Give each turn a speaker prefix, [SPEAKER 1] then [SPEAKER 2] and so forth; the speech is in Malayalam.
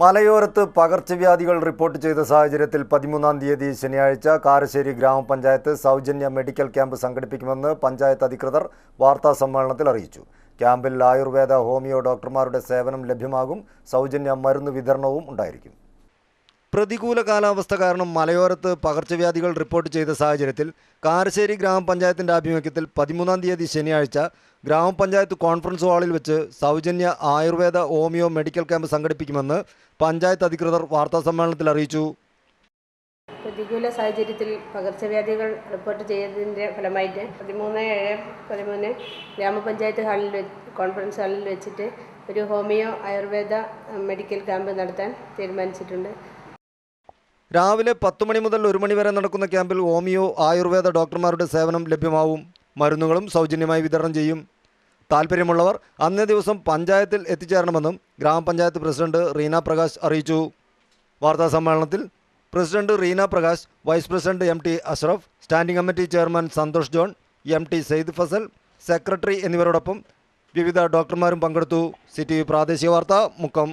[SPEAKER 1] മലയോരത്ത് പകർച്ചവ്യാധികൾ റിപ്പോർട്ട് ചെയ്ത സാഹചര്യത്തിൽ പതിമൂന്നാം തീയതി ശനിയാഴ്ച കാരശ്ശേരി ഗ്രാമപഞ്ചായത്ത് സൗജന്യ മെഡിക്കൽ ക്യാമ്പ് സംഘടിപ്പിക്കുമെന്ന് പഞ്ചായത്ത് അധികൃതർ വാർത്താ സമ്മേളനത്തിൽ അറിയിച്ചു. ക്യാമ്പിൽ ആയുർവേദ ഹോമിയോ ഡോക്ടർമാരുടെ സേവനം ലഭ്യമാകും. സൗജന്യ മരുന്ന് വിതരണവും ഉണ്ടായിരിക്കും. പ്രതികൂല കാലാവസ്ഥ കാരണം മലയോരത്ത് പകർച്ചവ്യാധികൾ റിപ്പോർട്ട് ചെയ്ത സാഹചര്യത്തിൽ കാരശ്ശേരി ഗ്രാമപഞ്ചായത്തിന്റെ ആഭിമുഖ്യത്തിൽ പതിമൂന്നാം തീയതി ശനിയാഴ്ച ഗ്രാമപഞ്ചായത്ത് കോൺഫറൻസ് ഹാളിൽ വെച്ച് സൗജന്യ ആയുർവേദ ഹോമിയോ മെഡിക്കൽ ക്യാമ്പ് സംഘടിപ്പിക്കുമെന്ന് പഞ്ചായത്ത് അധികൃതർ വാർത്താസമ്മേളനത്തിൽ അറിയിച്ചു.
[SPEAKER 2] പ്രതികൂല സാഹചര്യത്തിൽ പകർച്ചവ്യാധികൾ റിപ്പോർട്ട് ചെയ്തതിന്റെ ഫലമായിട്ട് പതിമൂന്ന് ഏഴ് പതിമൂന്ന് ഗ്രാമപഞ്ചായത്ത് ഹാളിൽ കോൺഫറൻസ് ഹാളിൽ വെച്ചിട്ട് ഒരു ഹോമിയോ ആയുർവേദ മെഡിക്കൽ ക്യാമ്പ് നടത്താൻ തീരുമാനിച്ചിട്ടുണ്ട്.
[SPEAKER 1] രാവിലെ പത്ത് മണി മുതൽ ഒരു മണി വരെ നടക്കുന്ന ക്യാമ്പിൽ ഹോമിയോ ആയുർവേദ ഡോക്ടർമാരുടെ സേവനം ലഭ്യമാവും. മരുന്നുകളും സൗജന്യമായി വിതരണം ചെയ്യും. താല്പര്യമുള്ളവർ അന്നേ ദിവസം പഞ്ചായത്തിൽ എത്തിച്ചേരണമെന്നും ഗ്രാമപഞ്ചായത്ത് പ്രസിഡന്റ് റീന പ്രകാശ് അറിയിച്ചു. വാർത്താ സമ്മേളനത്തിൽ president Reena Prakash vice president M T Ashraf standing committee chairman Santhosh John M T Syed Fazal secretary എന്നിവരോടൊപ്പം വിവിധ ഡോക്ടർമാരും പങ്കെടുത്തു. സി ടി വി പ്രാദേശിക വാർത്ത മുക്കം.